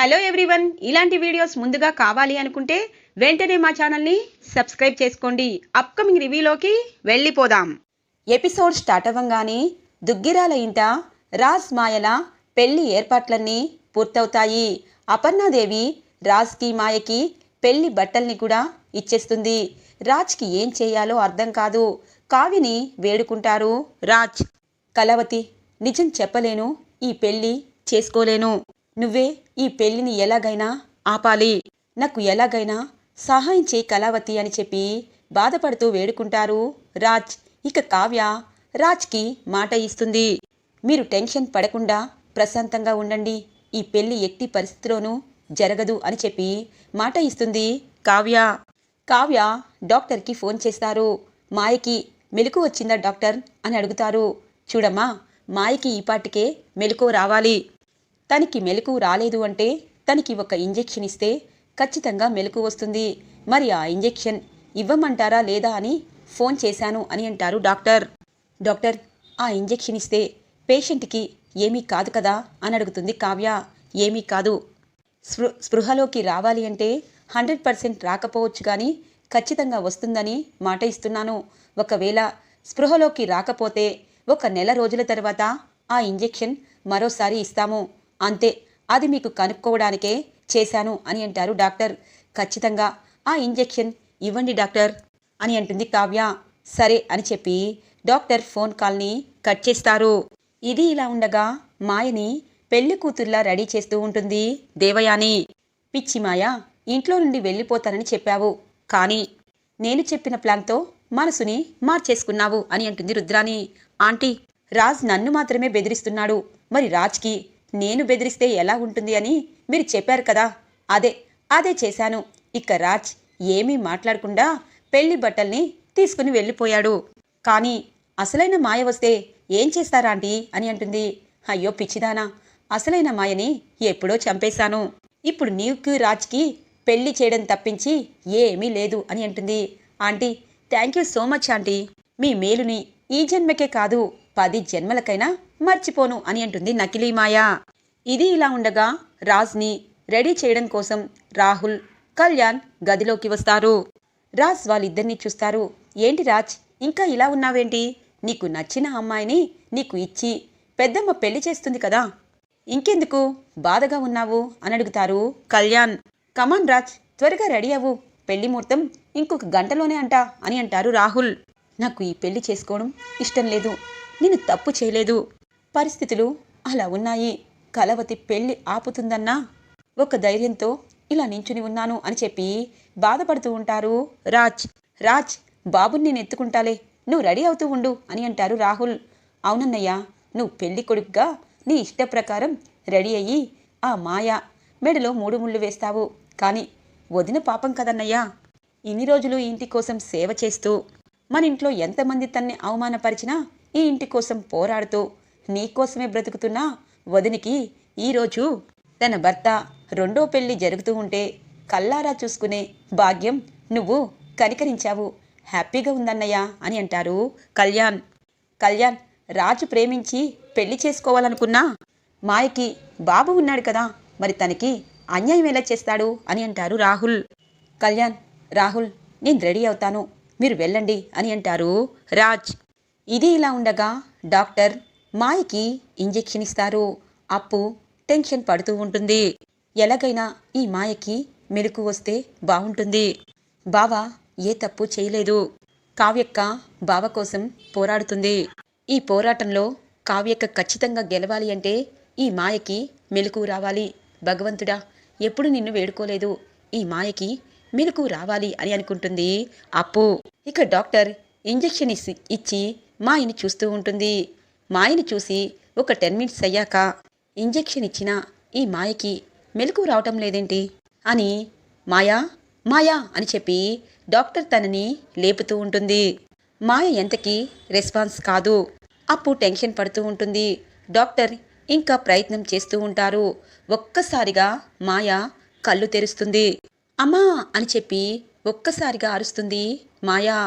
Hello everyone ఇలాంటి videos ముందుగా కావాలి అనుకుంటే వెంటనే మా ఛానల్ని సబ్స్క్రైబ్ చేసుకోండి. అప్కమింగ్ రివ్యూలోకి వెళ్ళిపోదాం. ఎపిసోడ్ స్టార్ట్ అవ్వంగానే దుగ్గిరాల ఇంట రాజ్ మాయల పెళ్ళి ఏర్పాట్లన్నీ పూర్తవుతాయి. అపర్ణాదేవి రాజ్కి మాయకి పెళ్ళి బట్టల్ని కూడా ఇచ్చేస్తుంది. రాజ్కి ఏం చేయాలో అర్థం కాదు. కావిని వేడుకుంటారు. రాజ్ కలవతి నిజం చెప్పలేను. ఈ పెళ్ళి చేసుకోలేను. నువ్వే ఈ పెళ్ళిని ఎలాగైనా ఆపాలి. నాకు ఎలాగైనా సహాయం చేయి కళావతి అని చెప్పి బాధపడుతూ వేడుకుంటారు రాజ్. ఇక కావ్య రాజ్కి మాట ఇస్తుంది. మీరు టెన్షన్ పడకుండా ప్రశాంతంగా ఉండండి. ఈ పెళ్ళి ఎట్టి పరిస్థితిలోనూ జరగదు అని చెప్పి మాట ఇస్తుంది కావ్య. కావ్య డాక్టర్కి ఫోన్ చేస్తారు. మాయకి మెలకు వచ్చిందా డాక్టర్? అని అడుగుతారు. చూడమ్మా మాయకి ఈపాటికే మెలకు రావాలి. తనకి మెలకు రాలేదు అంటే తనకి ఒక ఇంజెక్షన్ ఇస్తే ఖచ్చితంగా మెలకు వస్తుంది. మరి ఆ ఇంజెక్షన్ ఇవ్వమంటారా లేదా అని ఫోన్ చేశాను అని అంటారు డాక్టర్. డాక్టర్ ఆ ఇంజెక్షన్ ఇస్తే పేషెంట్కి ఏమీ కాదు కదా అని అడుగుతుంది కావ్య. ఏమీ కాదు. స్పృ స్పృహలోకి రావాలి అంటే హండ్రెడ్ పర్సెంట్ రాకపోవచ్చు కానీ ఖచ్చితంగా వస్తుందని మాట ఇస్తున్నాను. ఒకవేళ స్పృహలోకి రాకపోతే ఒక నెల రోజుల తర్వాత ఆ ఇంజెక్షన్ మరోసారి ఇస్తాము. అంతే అది మీకు కనుక్కోవడానికే చేశాను అని అంటారు డాక్టర్. ఖచ్చితంగా ఆ ఇంజెక్షన్ ఇవ్వండి డాక్టర్ అని అంటుంది కావ్య. సరే అని చెప్పి డాక్టర్ ఫోన్ కాల్ని కట్ చేస్తారు. ఇది ఇలా ఉండగా మాయని పెళ్ళి కూతుర్లా రెడీ చేస్తూ ఉంటుంది దేవయాని. పిచ్చి మాయ ఇంట్లో నుండి వెళ్ళిపోతానని చెప్పావు. కానీ నేను చెప్పిన ప్లాన్తో మనసుని మార్చేసుకున్నావు అని అంటుంది రుద్రాని ఆంటీ రాజ్ నన్ను మాత్రమే బెదిరిస్తున్నాడు. మరి రాజ్కి నేను బెదిరిస్తే ఎలా ఉంటుంది అని మీరు చెప్పారు కదా. అదే అదే చేశాను. ఇక రాజ్ ఏమీ మాట్లాడకుండా పెళ్ళి బట్టల్ని తీసుకుని వెళ్ళిపోయాడు. కానీ అసలైన మాయ వస్తే ఏం చేస్తారా ఆంటీ అని అంటుంది. అయ్యో పిచ్చిదానా అసలైన మాయని ఎప్పుడో చంపేశాను. ఇప్పుడు నీకు రాజ్కి పెళ్ళి చేయడం తప్పించి ఏమీ లేదు అని అంటుంది. Aunty thank you so much aunty. మీ మేలుని ఈ జన్మకే కాదు పది జన్మలకైనా మర్చిపోను అని అంటుంది నకిలీ మాయా ఇది ఇలా ఉండగా రాజ్ని రెడీ చేయడం కోసం రాహుల్ కళ్యాణ్ గదిలోకి వస్తారు. రాజ్ వాళ్ళిద్దరిని చూస్తారు. ఏంటి రాజ్ ఇంకా ఇలా ఉన్నావేంటి? నీకు నచ్చిన అమ్మాయిని నీకు ఇచ్చి పెద్దమ్మ పెళ్ళి చేస్తుంది కదా. ఇంకెందుకు? బాధగా ఉన్నావు? అని అడుగుతారు కళ్యాణ్. కమాన్ రాజ్ త్వరగా రెడీ అవ్వు. పెళ్ళి ముహూర్తం ఇంకొక గంటలోనే అంట అని అంటారు రాహుల్. నాకు ఈ పెళ్ళి చేసుకోవడం ఇష్టం లేదు. నేను తప్పు చేయలేదు. పరిస్థితులు అలా ఉన్నాయి. కలవతి పెళ్ళి ఆపుతుందన్నా? ఒక ధైర్యంతో ఇలా నించుని ఉన్నాను అని చెప్పి బాధపడుతూ ఉంటారు రాజ్. రాజ్ బాబుని నేను ఎత్తుకుంటాలే. నువ్వు రెడీ అవుతూ ఉండు అని అంటారు రాహుల్. అవునన్నయ్య నువ్వు పెళ్ళి కొడుకుగా నీ ఇష్ట ప్రకారం రెడీ అయ్యి ఆ మాయ మెడలో మూడు ముళ్ళు వేస్తావు. కానీ వదిన పాపం కదన్నయ్యా. ఇన్ని రోజులు ఈ ఇంటి కోసం సేవ చేస్తూ మన ఇంట్లో ఎంతమంది తన్ని అవమానపరిచినా ఈ ఇంటి కోసం పోరాడుతూ నీకోసమే బ్రతుకుతున్న వదినికి ఈరోజు తన భర్త రెండో పెళ్ళి జరుగుతూ ఉంటే కల్లారా చూసుకునే భాగ్యం నువ్వు కనికరించావు. హ్యాపీగా ఉందన్నయ్య అని అంటారు కళ్యాణ్. కళ్యాణ్ రాజు ప్రేమించి పెళ్ళి చేసుకోవాలనుకున్నా మాయకి బాబు ఉన్నాడు కదా మరి తనకి అన్యాయం ఎలా చేస్తాడు అని అంటారు రాహుల్. కళ్యాణ్ రాహుల్ నేను రెడీ అవుతాను మీరు వెళ్ళండి అని అంటారు రాజ్. ఇది ఇలా ఉండగా డాక్టర్ మాయకి ఇంజెక్షన్ ఇస్తారు అప్పు టెన్షన్ పడుతూ ఉంటుంది. ఎలాగైనా ఈ మాయకి మెలకు వస్తే బాగుంటుంది. బావ ఏ తప్పు చేయలేదు. కావ్యక్క బావ కోసం పోరాడుతుంది. ఈ పోరాటంలో కావ్యక్క ఖచ్చితంగా గెలవాలి అంటే ఈ మాయకి మెలకు రావాలి. భగవంతుడా ఎప్పుడు నిన్ను వేడుకోలేదు. ఈ మాయకి మెలకు రావాలి అని అనుకుంటుంది అప్పు. ఇక డాక్టర్ ఇంజెక్షన్ ఇచ్చి ఇచ్చి మాయని చూస్తూ ఉంటుంది. మాయని చూసి ఒక టెన్ మినిట్స్ అయ్యాక ఇంజెక్షన్ ఇచ్చిన ఈ మాయకి మెలకు రావటం లేదేంటి? అని మాయా మాయా అని చెప్పి డాక్టర్ తనని లేపుతూ ఉంటుంది. మాయ ఎంతకి రెస్పాన్స్ కాదు. అప్పు టెన్షన్ పడుతూ ఉంటుంది. డాక్టర్ ఇంకా ప్రయత్నం చేస్తూ ఉంటారు. ఒక్కసారిగా మాయ కళ్ళు తెరుస్తుంది. అమ్మా అని చెప్పి ఒక్కసారిగా అరుస్తుంది మాయా.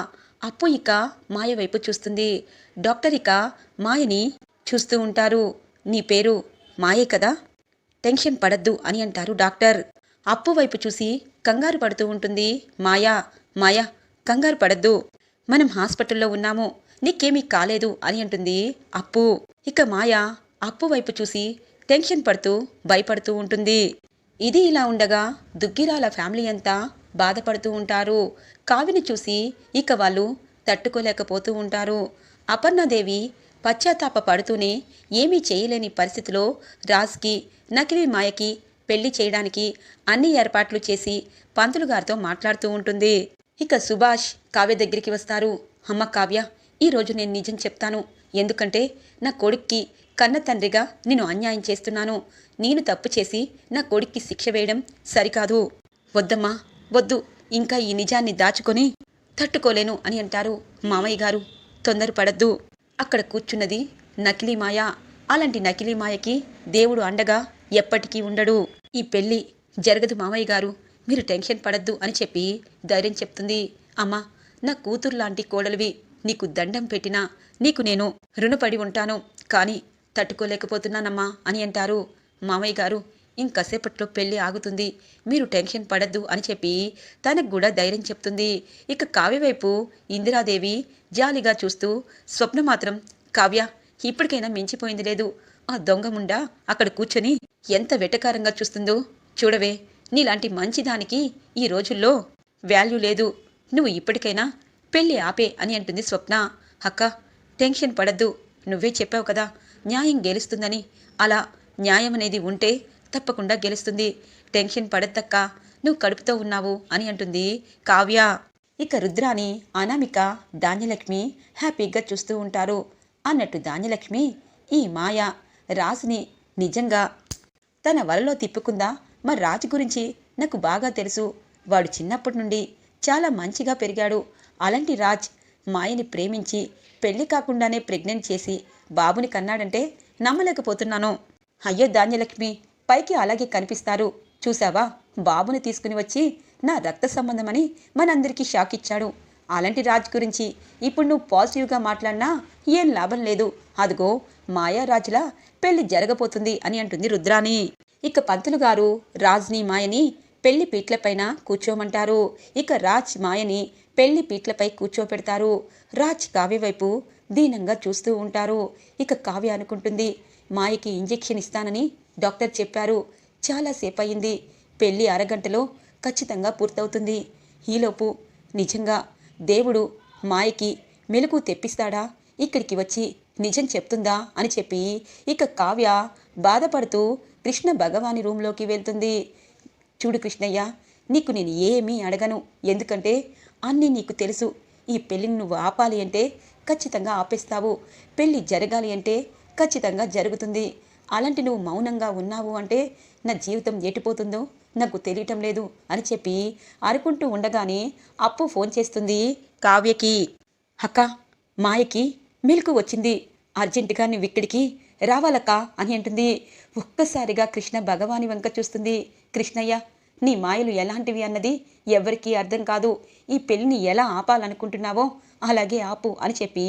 అప్పు ఇక మాయ వైపు చూస్తుంది. డాక్టర్ ఇక మాయని చూస్తూ ఉంటారు. నీ పేరు మాయే కదా? టెన్షన్ పడద్దు అని అంటారు డాక్టర్. అప్పు వైపు చూసి కంగారు పడుతూ ఉంటుంది. మాయా మాయా కంగారు పడద్దు. మనం హాస్పిటల్లో ఉన్నాము. నీకేమీ కాలేదు అని అంటుంది అప్పు. ఇక మాయ అప్పు వైపు చూసి టెన్షన్ పడుతూ భయపడుతూ ఉంటుంది. ఇది ఇలా ఉండగా దుగ్గిరాల ఫ్యామిలీ అంతా బాధపడుతూ ఉంటారు. కావిని చూసి ఇక వాళ్ళు తట్టుకోలేకపోతూ ఉంటారు. అపర్ణాదేవి పశ్చాత్తాప పడుతూనే ఏమీ చేయలేని పరిస్థితిలో రాజ్కి నకిలీ మాయకి పెళ్ళి చేయడానికి అన్ని ఏర్పాట్లు చేసి పంతులు గారితో మాట్లాడుతూ ఉంటుంది. ఇక సుభాష్ కావ్య దగ్గరికి వస్తారు. అమ్మ కావ్య ఈరోజు నేను నిజం చెప్తాను. ఎందుకంటే నా కొడుక్కి కన్న తండ్రిగా నేను అన్యాయం చేస్తున్నాను. నేను తప్పు చేసి నా కొడుక్కి శిక్ష వేయడం సరికాదు. వద్దమ్మా వద్దు ఇంకా ఈ నిజాన్ని దాచుకొని తట్టుకోలేను అని అంటారు మామయ్య గారు. తొందరపడద్దు అక్కడ కూర్చున్నది నకిలీ మాయ. అలాంటి నకిలీ మాయకి దేవుడు అండగా ఎప్పటికీ ఉండడు. ఈ పెళ్ళి జరగదు మామయ్య గారు. మీరు టెన్షన్ పడద్దు అని చెప్పి ధైర్యం చెప్తుంది. అమ్మా నా కూతురు లాంటి కోడలివి. నీకు దండం పెట్టినా నీకు నేను రుణపడి ఉంటాను. కానీ తట్టుకోలేకపోతున్నానమ్మా అని అంటారు మామయ్య గారు. ఇంకసేపట్లో పెళ్ళి ఆగుతుంది. మీరు టెన్షన్ పడద్దు అని చెప్పి తనకు కూడా ధైర్యం చెప్తుంది. ఇక కావ్య వైపు ఇందిరాదేవి జాలిగా చూస్తూ స్వప్న మాత్రం కావ్య ఇప్పటికైనా మించిపోయింది లేదు. ఆ దొంగ ముండా అక్కడ కూర్చొని ఎంత వెటకారంగా చూస్తుందో. చూడవే నీలాంటి మంచిదానికి ఈ రోజుల్లో వాల్యూ లేదు. నువ్వు ఇప్పటికైనా పెళ్ళి ఆపే అని అంటుంది స్వప్న. అక్క టెన్షన్ పడద్దు. నువ్వే చెప్పావు కదా న్యాయం గెలుస్తుందని. అలా న్యాయం అనేది ఉంటే తప్పకుండా గెలుస్తుంది. టెన్షన్ పడద్దక్క నువ్వు కడుపుతో ఉన్నావు అని అంటుంది కావ్య. ఇక రుద్రాని అనామిక ధాన్యలక్ష్మి హ్యాపీగా చూస్తూ ఉంటారు. అన్నట్టు ధాన్యలక్ష్మి ఈ మాయ రాజుని నిజంగా తన వలలో తిప్పుకుందా? మరి రాజు గురించి నాకు బాగా తెలుసు. వాడు చిన్నప్పటి నుండి చాలా మంచిగా పెరిగాడు. అలాంటి రాజ్ మాయని ప్రేమించి పెళ్ళి కాకుండానే ప్రెగ్నెంట్ చేసి బాబుని కన్నాడంటే నమ్మలేకపోతున్నాను. అయ్యో ధాన్యలక్ష్మి పైకి అలాగే కనిపిస్తారు. చూసావా బాబుని తీసుకుని వచ్చి నా రక్త సంబంధమని మనందరికీ షాక్ ఇచ్చాడు. అలాంటి రాజ్ గురించి ఇప్పుడు నువ్వు పాజిటివ్గా మాట్లాడినా ఏం లాభం లేదు. అదిగో మాయారాజులా పెళ్ళి జరగబోతుంది అని అంటుంది రుద్రాని ఇక పంతులు గారు రాజ్ని మాయని పెళ్ళి పీట్లపైన కూర్చోమంటారు. ఇక రాజ్ మాయని పెళ్ళి పీట్లపై కూర్చోపెడతారు. రాజ్ కావ్య వైపు దీనంగా చూస్తూ ఉంటారు. ఇక కావ్య అనుకుంటుంది మాయకి ఇంజెక్షన్ ఇస్తానని డాక్టర్ చెప్పారు. చాలాసేపు అయింది పెళ్ళి అరగంటలో ఖచ్చితంగా పూర్తవుతుంది. ఈలోపు నిజంగా దేవుడు మాయకి మెలకు తెప్పిస్తాడా? ఇక్కడికి వచ్చి నిజం చెప్తుందా? అని చెప్పి ఇక కావ్య బాధపడుతూ కృష్ణ భగవాని రూంలోకి వెళ్తుంది. చూడు కృష్ణయ్య నీకు నేను ఏమీ అడగను. ఎందుకంటే అన్నీ నీకు తెలుసు. ఈ పెళ్ళిని నువ్వు ఆపాలి అంటే ఖచ్చితంగా ఆపేస్తావు. పెళ్ళి జరగాలి అంటే ఖచ్చితంగా జరుగుతుంది. అలాంటి నువ్వు మౌనంగా ఉన్నావు అంటే నా జీవితం ఎటుపోతుందో నాకు తెలియటం లేదు అని చెప్పి అనుకుంటూ ఉండగానే అప్పు ఫోన్ చేస్తుంది కావ్యకి. అక్క మాయకి మెలకు వచ్చింది. అర్జెంటుగా నువ్వు ఇక్కడికి రావాలక్క అని అంటుంది. ఒక్కసారిగా కృష్ణ భగవాని వంక చూస్తుంది. కృష్ణయ్య నీ మాయలు ఎలాంటివి అన్నది ఎవరికీ అర్థం కాదు. ఈ పెళ్ళిని ఎలా ఆపాలనుకుంటున్నావో అలాగే ఆపు అని చెప్పి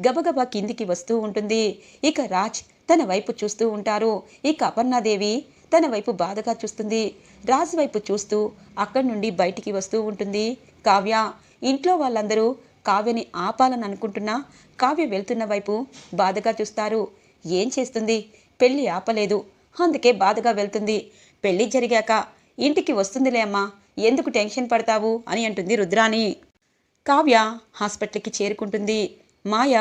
గబగబా కిందికి వస్తూ ఉంటుంది. ఇక రాజ్ తన వైపు చూస్తూ ఉంటారు. ఇక అపర్ణాదేవి తన వైపు బాధగా చూస్తుంది. రాజు వైపు చూస్తూ అక్కడి నుండి బయటికి వస్తూ ఉంటుంది. కావ్య ఇంట్లో వాళ్ళందరూ కావ్యని ఆపాలని అనుకుంటున్నా కావ్య వెళ్తున్న వైపు బాధగా చూస్తారు. ఏం చేస్తుంది? పెళ్ళి ఆపలేదు. అందుకే బాధగా వెళ్తుంది. పెళ్ళి జరిగాక ఇంటికి వస్తుందిలే అమ్మా. ఎందుకు టెన్షన్ పడతావు? అని అంటుంది రుద్రాణి. కావ్య హాస్పిటల్కి చేరుకుంటుంది. మాయ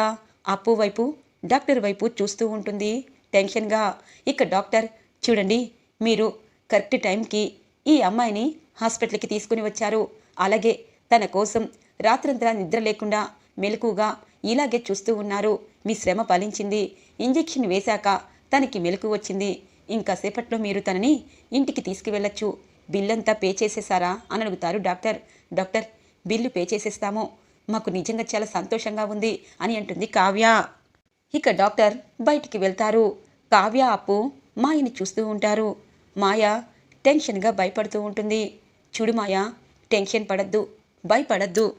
అప్పు వైపు డాక్టర్ వైపు చూస్తూ ఉంటుంది. టెన్షన్గా ఇక డాక్టర్ చూడండి మీరు కరెక్ట్ టైంకి ఈ అమ్మాయిని హాస్పిటల్కి తీసుకుని వచ్చారు. అలాగే తన కోసం రాత్రంతా నిద్ర లేకుండా మెలకుగా ఇలాగే చూస్తూ ఉన్నారు. మీ శ్రమ ఫలించింది. ఇంజెక్షన్ వేశాక తనకి మెలకు వచ్చింది. ఇంకాసేపట్లో మీరు తనని ఇంటికి తీసుకువెళ్ళొచ్చు. బిల్లంతా పే చేసేసారా అని అడుగుతారు డాక్టర్. డాక్టర్ బిల్లు పే చేసేస్తాము. మాకు నిజంగా చాలా సంతోషంగా ఉంది అని అంటుంది కావ్య. ఇక డాక్టర్ బయటికి వెళ్తారు. కావ్య అప్పు మాయని చూస్తూ ఉంటారు. మాయ టెన్షన్గా భయపడుతూ ఉంటుంది. చూడు మాయ టెన్షన్ పడద్దు భయపడద్దు.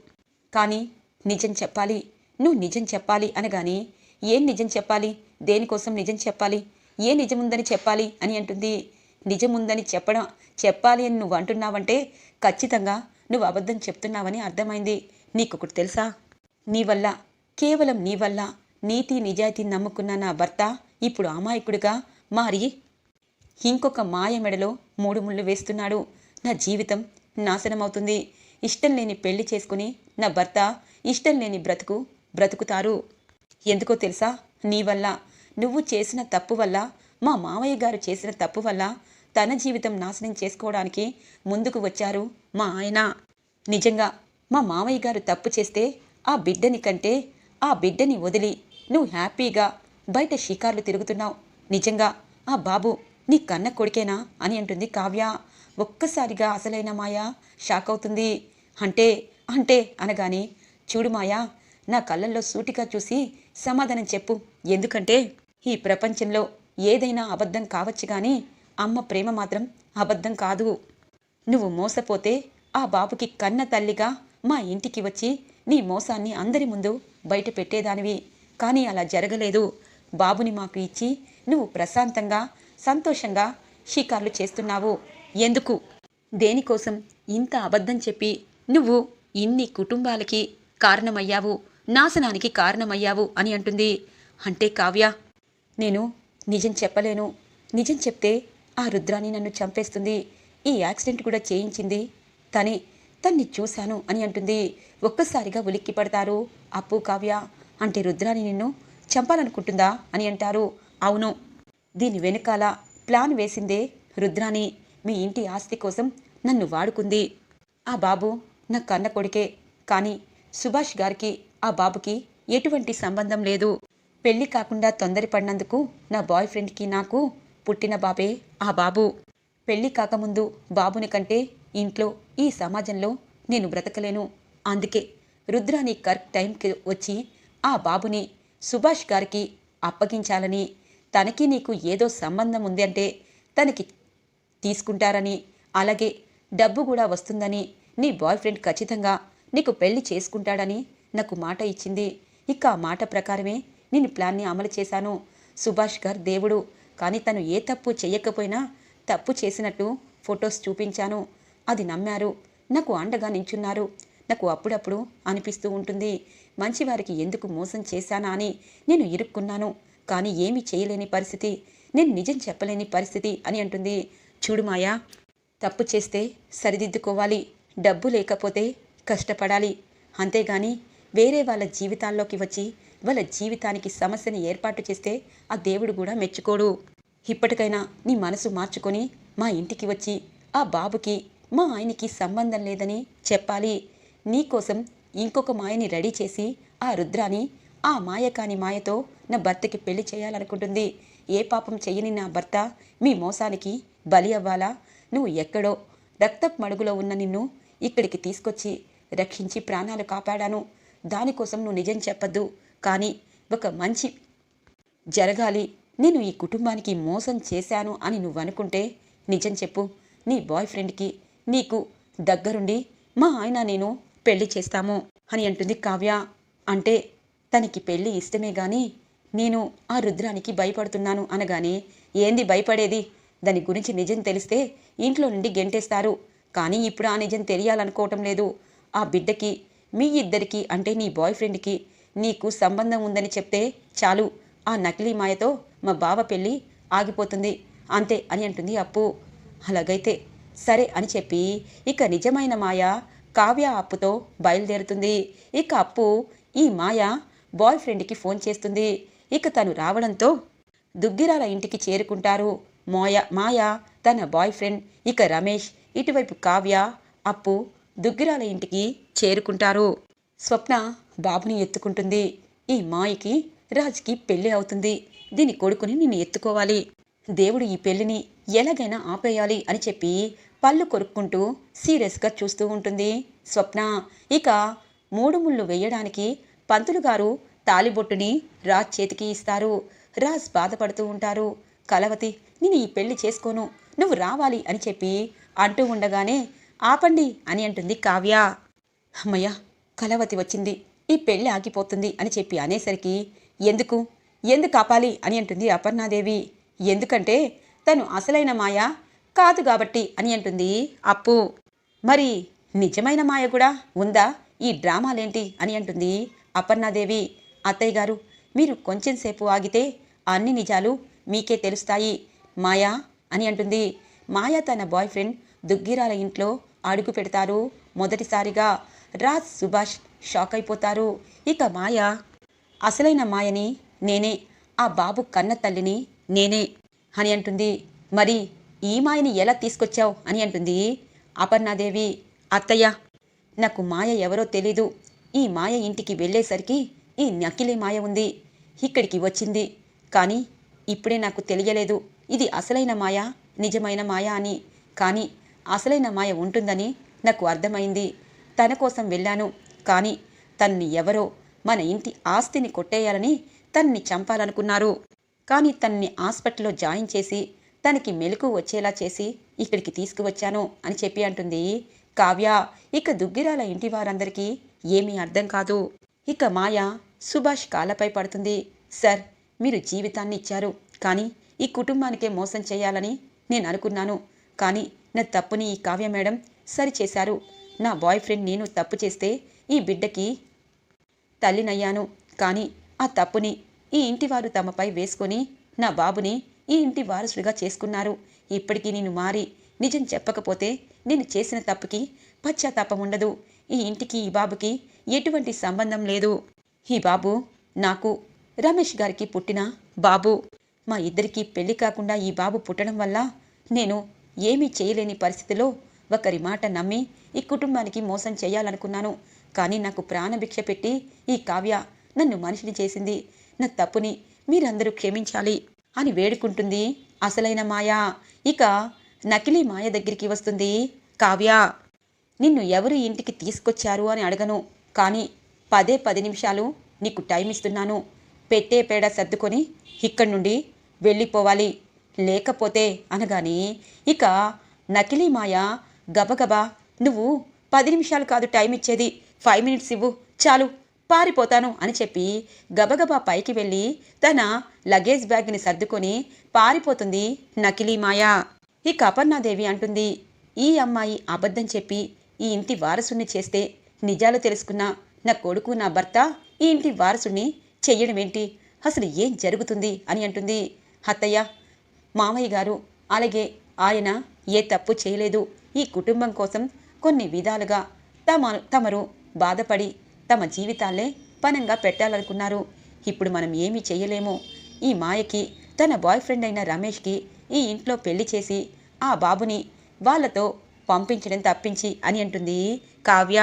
కానీ నిజం చెప్పాలి. నువ్వు నిజం చెప్పాలి అనగాని ఏం నిజం చెప్పాలి? దేనికోసం నిజం చెప్పాలి? ఏ నిజం ఉందని చెప్పాలి అని అంటుంది. నిజముందని చెప్పడం చెప్పాలి అని నువ్వు అంటున్నావంటే ఖచ్చితంగా నువ్వు అబద్ధం చెప్తున్నావని అర్థమైంది. నీకొకటి తెలుసా? నీ వల్ల కేవలం నీ వల్ల నీతి నిజాయితీ నమ్ముకున్న నా భర్త ఇప్పుడు అమాయకుడిగా మారి ఇంకొక మాయ మెడలో మూడు ముళ్ళు వేస్తున్నాడు. నా జీవితం నాశనమవుతుంది. ఇష్టం లేని పెళ్ళి చేసుకుని నా భర్త ఇష్టం లేని బ్రతుకు బ్రతుకుతారు. ఎందుకో తెలుసా? నీ వల్ల. నువ్వు చేసిన తప్పు వల్ల మా మామయ్య గారు చేసిన తప్పు వల్ల తన జీవితం నాశనం చేసుకోవడానికి ముందుకు వచ్చారు మా ఆయన. నిజంగా మా మామయ్య గారు తప్పు చేస్తే ఆ బిడ్డని కంటే ఆ బిడ్డని వదిలి నువ్వు హ్యాపీగా బయట షికార్లు తిరుగుతున్నావు. నిజంగా ఆ బాబు నీ కన్న కొడుకేనా? అని అంటుంది కావ్య. ఒక్కసారిగా అసలైన మాయ షాక్ అవుతుంది. అంటే అంటే అనగానే చూడు మాయా నా కళ్ళల్లో సూటిగా చూసి సమాధానం చెప్పు. ఎందుకంటే ఈ ప్రపంచంలో ఏదైనా అబద్ధం కావచ్చు కానీ అమ్మ ప్రేమ మాత్రం అబద్ధం కాదు. నువ్వు మోసపోతే ఆ బాబుకి కన్న తల్లిగా మా ఇంటికి వచ్చి నీ మోసాన్ని అందరి ముందు బయట పెట్టేదానివి. కానీ అలా జరగలేదు. బాబుని మాకు ఇచ్చి నువ్వు ప్రశాంతంగా సంతోషంగా షికార్లు చేస్తున్నావు. ఎందుకు? దేనికోసం ఇంత అబద్ధం చెప్పి నువ్వు ఇన్ని కుటుంబాలకి కారణమయ్యావు నాశనానికి కారణమయ్యావు అని అంటుంది. అంటే కావ్య నేను నిజం చెప్పలేను. నిజం చెప్తే ఆ రుద్రాని నన్ను చంపేస్తుంది. ఈ యాక్సిడెంట్ కూడా చేయించింది. తనే తన్ని చూశాను అని అంటుంది. ఒక్కసారిగా ఉలిక్కి పడతారు అప్పు కావ్య. అంటే రుద్రాని నిన్ను చంపాలనుకుంటుందా అని అంటారు. అవును. దీని వెనుకాల ప్లాన్ వేసిందే రుద్రాని. మీ ఇంటి ఆస్తి కోసం నన్ను వాడుకుంది. ఆ బాబు నా కన్న కొడుకే. కానీ సుభాష్ గారికి ఆ బాబుకి ఎటువంటి సంబంధం లేదు. పెళ్ళి కాకుండా తొందరపడినందుకు నా బాయ్ ఫ్రెండ్కి నాకు పుట్టిన బాబే ఆ బాబు. పెళ్ళి కాకముందు బాబుని కంటే ఇంట్లో ఈ సమాజంలో నేను బ్రతకలేను. అందుకే రుద్రాని కరెక్ట్ టైంకి వచ్చి ఆ బాబుని సుభాష్ గారికి అప్పగించాలని తనకి నీకు ఏదో సంబంధం ఉంది అంటే తనకి తీసుకుంటారని అలాగే డబ్బు కూడా వస్తుందని నీ బాయ్ ఫ్రెండ్ ఖచ్చితంగా నీకు పెళ్ళి చేసుకుంటాడని నాకు మాట ఇచ్చింది. ఇక ఆ మాట ప్రకారమే నేను ప్లాన్ని అమలు చేశాను. సుభాష్ గారు దేవుడు కానీ తను ఏ తప్పు చేయకపోయినా తప్పు చేసినట్టు ఫొటోస్ చూపించాను. అది నమ్మారు. నాకు అండగా నించున్నారు. నాకు అప్పుడప్పుడు అనిపిస్తూ ఉంటుంది. మంచివారికి ఎందుకు మోసం చేశానా అని నేను ఇరుక్కున్నాను. కానీ ఏమీ చేయలేని పరిస్థితి. నేను నిజం చెప్పలేని పరిస్థితి అని అంటుంది. చూడు మాయా తప్పు చేస్తే సరిదిద్దుకోవాలి. డబ్బు లేకపోతే కష్టపడాలి. అంతేగాని వేరే వాళ్ళ జీవితాల్లోకి వచ్చి వాళ్ళ జీవితానికి సమస్యని ఏర్పాటు చేస్తే ఆ దేవుడు కూడా మెచ్చుకోడు. ఇప్పటికైనా నీ మనసు మార్చుకొని మా ఇంటికి వచ్చి ఆ బాబుకి మా ఆయనకి సంబంధం లేదని చెప్పాలి. నీకోసం ఇంకొక మాయని రెడీ చేసి ఆ రుద్రాని ఆ మాయ కాని మాయతో నా భర్తకి పెళ్ళి చేయాలనుకుంటుంది. ఏ పాపం చెయ్యని నా భర్త మీ మోసానికి బలి అవ్వాలా? నువ్వు ఎక్కడో రక్తపు మడుగులో ఉన్న నిన్ను ఇక్కడికి తీసుకొచ్చి రక్షించి ప్రాణాలు కాపాడాను. దానికోసం నువ్వు నిజం చెప్పద్దు. కానీ ఒక మంచి జరగాలి. నేను ఈ కుటుంబానికి మోసం చేశాను అని నువ్వు అనుకుంటే నిజం చెప్పు. నీ బాయ్ ఫ్రెండ్కి నీకు దగ్గరుండి మా ఆయన నేను పెళ్ళి చేస్తాము అని అంటుంది కావ్య. అంటే తనకి పెళ్ళి ఇష్టమే గాని నేను ఆ రుద్రానికి భయపడుతున్నాను అనగానే ఏంది భయపడేది? దాని గురించి నిజం తెలిస్తే ఇంట్లో నుండి గెంటేస్తారు. కానీ ఇప్పుడు ఆ నిజం తెలియాలనుకోవటం లేదు. ఆ బిడ్డకి మీ ఇద్దరికి అంటే నీ బాయ్ ఫ్రెండ్కి నీకు సంబంధం ఉందని చెప్తే చాలు. ఆ నకిలీ మాయతో మా బావ పెళ్ళి ఆగిపోతుంది. అంతే అని అంటుంది అప్పు. అలాగైతే సరే అని చెప్పి ఇక నిజమైన మాయ కావ్య అప్పుతో బయలుదేరుతుంది. ఇక అప్పు ఈ మాయ బాయ్ ఫ్రెండ్కి ఫోన్ చేస్తుంది. ఇక తను రావడంతో దుగ్గిరాల ఇంటికి చేరుకుంటారు. మోయ మాయ తన బాయ్ ఫ్రెండ్ ఇక రమేష్ ఇటువైపు కావ్య అప్పు దుగ్గిరాల ఇంటికి చేరుకుంటారు. స్వప్న బాబుని ఎత్తుకుంటుంది. ఈ మాయకి రాజ్కి పెళ్ళి అవుతుంది. దీని కొడుకుని నిన్ను ఎత్తుకోవాలి. దేవుడు ఈ పెళ్ళిని ఎలాగైనా ఆపేయాలి అని చెప్పి పళ్ళు కొరుక్కుంటూ సీరియస్గా చూస్తూ ఉంటుంది. స్వప్న ఇక మూడు ముళ్ళు వేయడానికి పంతులు గారు తాలిబొట్టుని రాజ్ చేతికి ఇస్తారు. రాజ్ బాధపడుతూ ఉంటారు. కలవతి నేను ఈ పెళ్ళి చేసుకోను. నువ్వు రావాలి అని చెప్పి అంటూ ఉండగానే ఆపండి అని అంటుంది కావ్య. అమ్మయ్య కలవతి వచ్చింది. ఈ పెళ్ళి ఆగిపోతుంది అని చెప్పి అనేసరికి ఎందుకు? ఎందుకు ఆపాలి అని అంటుంది అపర్ణాదేవి. ఎందుకంటే తను అసలైన మాయ కాదు కాబట్టి అని అంటుంది. అప్పు. మరి నిజమైన మాయ కూడా ఉందా? ఈ డ్రామాలేంటి? అని అంటుంది అపర్ణాదేవి. అత్తయ్య గారు మీరు కొంచెం సేపు ఆగితే అన్ని నిజాలు మీకే తెలుస్తాయి. మాయా? అని అంటుంది. మాయా తన బాయ్ ఫ్రెండ్ దుగ్గిరాల ఇంట్లో అడుగు పెడతారు. మొదటిసారిగా రాజ్ సుభాష్ షాక్ అయిపోతారు. ఇక మాయ? అసలైన మాయని నేనే ఆ బాబు కన్న తల్లిని నేనే అని అంటుంది. మరి ఈ మాయని ఎలా తీసుకొచ్చావు అని అంటుంది అపర్ణాదేవి. అత్తయ్య నాకు మాయ ఎవరో తెలీదు. ఈ మాయ ఇంటికి వెళ్ళేసరికి ఈ నకిలీ మాయ ఉంది. ఇక్కడికి వచ్చింది. కానీ ఇప్పుడే నాకు తెలియలేదు. ఇది అసలైన మాయ నిజమైన మాయ అని. కానీ అసలైన మాయ ఉంటుందని నాకు అర్థమైంది. తన కోసం వెళ్ళాను. కానీ తన్ని ఎవరో మన ఇంటి ఆస్తిని కొట్టేయాలని తన్ని చంపాలనుకున్నారు. కానీ తన్ని హాస్పిటల్లో జాయిన్ చేసి తనకి మెలకు వచ్చేలా చేసి ఇక్కడికి తీసుకువచ్చాను అని చెప్పి అంటుంది. కావ్య ఇక దుగ్గిరాల ఇంటి వారందరికీ ఏమీ అర్థం కాదు. ఇక మాయ సుభాష్ కాళ్ళపై పడుతుంది. సార్ మీరు జీవితాన్ని ఇచ్చారు. కానీ ఈ కుటుంబానికే మోసం చేయాలని నేను అనుకున్నాను. కానీ నా తప్పుని ఈ కావ్య మేడం సరిచేశారు. నా బాయ్ ఫ్రెండ్ నేను తప్పు చేస్తే ఈ బిడ్డకి తల్లినయ్యాను. కానీ ఆ తప్పుని ఈ ఇంటివారు తమపై వేసుకొని నా బాబుని ఈ ఇంటి వారసుడిగా చేసుకున్నారు. ఇప్పటికీ నేను మారి నిజం చెప్పకపోతే నేను చేసిన తప్పుకి పశ్చాత్తాపం ఉండదు. ఈ ఇంటికి ఈ బాబుకి ఎటువంటి సంబంధం లేదు. ఈ బాబు నాకు రమేష్ గారికి పుట్టిన బాబు. మా ఇద్దరికీ పెళ్ళి కాకుండా ఈ బాబు పుట్టడం వల్ల నేను ఏమీ చేయలేని పరిస్థితిలో ఒకరి మాట నమ్మి ఈ కుటుంబానికి మోసం చేయాలనుకున్నాను. కానీ నాకు ప్రాణభిక్ష పెట్టి ఈ కావ్య నన్ను మనిషిని చేసింది. నా తప్పుని మీరందరూ క్షమించాలి. అని వేడుకుంటుంది. అసలైన మాయ. ఇక నకిలీ మాయ దగ్గరికి వస్తుంది. కావ్య నిన్ను ఎవరు ఇంటికి తీసుకొచ్చారు అని అడగను. కానీ పదే పది నిమిషాలు నీకు టైం ఇస్తున్నాను. పెట్టే పేడ సర్దుకొని ఇక్కడి నుండి వెళ్ళిపోవాలి. లేకపోతే అనగానే ఇక నకిలీ మాయ గబగబా నువ్వు పది నిమిషాలు కాదు టైం ఇచ్చేది. ఫైవ్ మినిట్స్ ఇవ్వు. చాలు. పారిపోతాను అని చెప్పి గబగబా పైకి వెళ్ళి తన లగేజ్ బ్యాగ్ని సర్దుకొని పారిపోతుంది నకిలీ మాయ. ఇక అపర్ణాదేవి అంటుంది ఈ అమ్మాయి అబద్ధం చెప్పి ఈ ఇంటి వారసుని చేస్తే నిజాలు తెలుసుకున్న నా కొడుకు నా భర్త ఈ ఇంటి వారసుని చెయ్యడమేంటి అసలు ఏం జరుగుతుంది? అని అంటుంది అత్తయ్య. మామయ్య గారు అలాగే ఆయన ఏ తప్పు చేయలేదు. ఈ కుటుంబం కోసం కొన్ని విధాలుగా తమ తమరు బాధపడి తమ జీవితాలే పనంగా పెట్టాలనుకున్నారు. ఇప్పుడు మనం ఏమీ చేయలేము ఈ మాయకి తన బాయ్ ఫ్రెండ్ అయిన రమేష్కి ఈ ఇంట్లో పెళ్ళి చేసి ఆ బాబుని వాళ్ళతో పంపించడం తప్పించి అని అంటుంది కావ్య.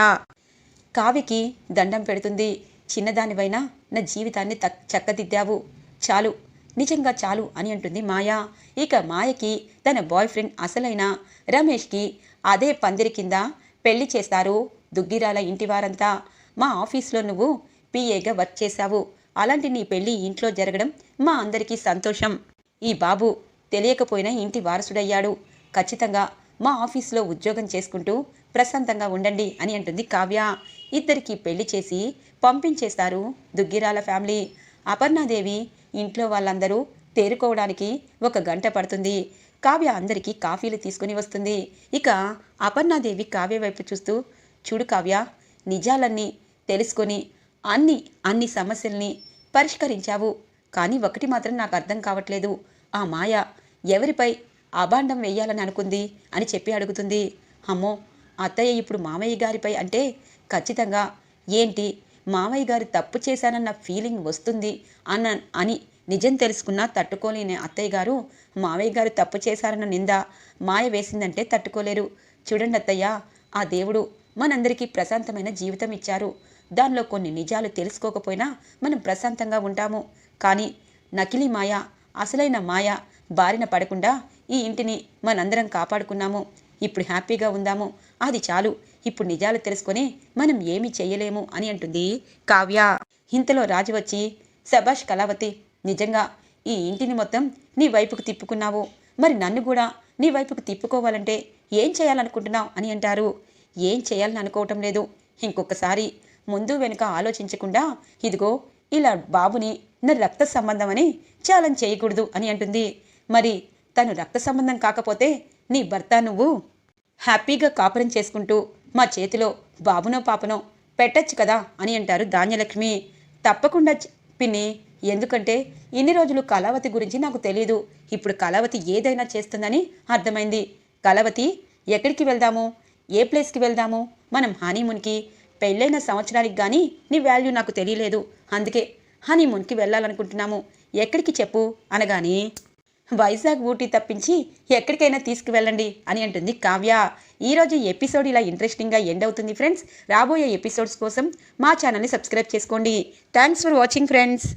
కావ్యకి దండం పెడుతుంది. చిన్నదానివైనా నా జీవితాన్ని తక్ చక్కదిద్దావు. చాలు. నిజంగా చాలు అని అంటుంది మాయా. ఇక మాయకి తన బాయ్ ఫ్రెండ్ అసలైన రమేష్కి అదే పందిరి కింద పెళ్ళి చేస్తారు దుగ్గిరాల ఇంటి వారంతా మా ఆఫీస్లో నువ్వు పిఏగా వర్క్ చేశావు. అలాంటి నీ పెళ్ళి ఇంట్లో జరగడం మా అందరికీ సంతోషం. ఈ బాబు తెలియకపోయినా ఇంటి వారసుడయ్యాడు. ఖచ్చితంగా మా ఆఫీస్లో ఉద్యోగం చేసుకుంటూ ప్రశాంతంగా ఉండండి అని అంటుంది కావ్య. ఇద్దరికి పెళ్ళి చేసి పంపించేస్తారు దుగ్గిరాల ఫ్యామిలీ. అపర్ణాదేవి ఇంట్లో వాళ్ళందరూ తేరుకోవడానికి ఒక గంట పడుతుంది. కావ్య అందరికీ కాఫీలు తీసుకుని వస్తుంది. ఇక అపర్ణాదేవి కావ్య వైపు చూస్తూ చూడు కావ్య నిజాలన్నీ తెలుసుకొని అన్ని అన్ని సమస్యల్ని పరిష్కరించావు. కానీ ఒకటి మాత్రం నాకు అర్థం కావట్లేదు. ఆ మాయ ఎవరిపై అభాండం వేయాలని అనుకుంది అని చెప్పి అడుగుతుంది. అమ్మో అత్తయ్య ఇప్పుడు మామయ్య గారిపై అంటే ఖచ్చితంగా ఏంటి మామయ్య గారు తప్పు చేశానన్న ఫీలింగ్ వస్తుంది అన్న అని నిజం తెలుసుకున్నా తట్టుకోలేని అత్తయ్య గారు మామయ్య గారు తప్పు చేశారన్న నింద మాయ వేసిందంటే తట్టుకోలేరు. చూడండి అత్తయ్య ఆ దేవుడు మనందరికీ ప్రశాంతమైన జీవితం ఇచ్చారు. దానిలో కొన్ని నిజాలు తెలుసుకోకపోయినా మనం ప్రశాంతంగా ఉంటాము. కానీ నకిలీ మాయ అసలైన మాయ బారిన పడకుండా ఈ ఇంటిని మనందరం కాపాడుకున్నాము. ఇప్పుడు హ్యాపీగా ఉందాము. అది చాలు. ఇప్పుడు నిజాలు తెలుసుకొని మనం ఏమీ చేయలేము అని అంటుంది కావ్య. ఇంతలో రాజు వచ్చి సభాష్ కళావతి నిజంగా ఈ ఇంటిని మొత్తం నీ వైపుకు తిప్పుకున్నావు. మరి నన్ను కూడా నీ వైపుకు తిప్పుకోవాలంటే ఏం చేయాలనుకుంటున్నావు? అని అంటారు. ఏం చేయాలని అనుకోవటం లేదు. ఇంకొకసారి ముందు వెనుక ఆలోచించకుండా ఇదిగో ఇలా బాబుని నా రక్త సంబంధం అని ఛాలెంజ్ చేయకూడదు అని అంటుంది. మరి తను రక్త సంబంధం కాకపోతే నీ భర్త నువ్వు హ్యాపీగా కాపురం చేసుకుంటూ మా చేతిలో బాబునో పాపనో పెట్టచ్చు కదా అని అంటారు ధాన్యలక్ష్మి. తప్పకుండా పిన్ని ఎందుకంటే ఇన్ని రోజులు కళావతి గురించి నాకు తెలియదు ఇప్పుడు కళావతి ఏదైనా చేస్తుందని అర్థమైంది. కళావతి ఎక్కడికి వెళ్దాము? ఏ ప్లేస్కి వెళ్దాము? మనం హానీమూన్కి పెళ్ళైన సంవత్సరానికి కానీ నీ వాల్యూ నాకు తెలియలేదు. అందుకే హనీమూన్కి వెళ్ళాలనుకుంటున్నాము. ఎక్కడికి చెప్పు? అనగానే వైజాగ్ ఊటీ తప్పించి ఎక్కడికైనా తీసుకువెళ్ళండి అని అంటుంది కావ్య. ఈరోజు ఎపిసోడ్ ఇలా ఇంట్రెస్టింగ్గా ఎండ్ అవుతుంది ఫ్రెండ్స్. రాబోయే ఎపిసోడ్స్ కోసం మా ఛానల్ని సబ్స్క్రైబ్ చేసుకోండి. Thanks for watching friends.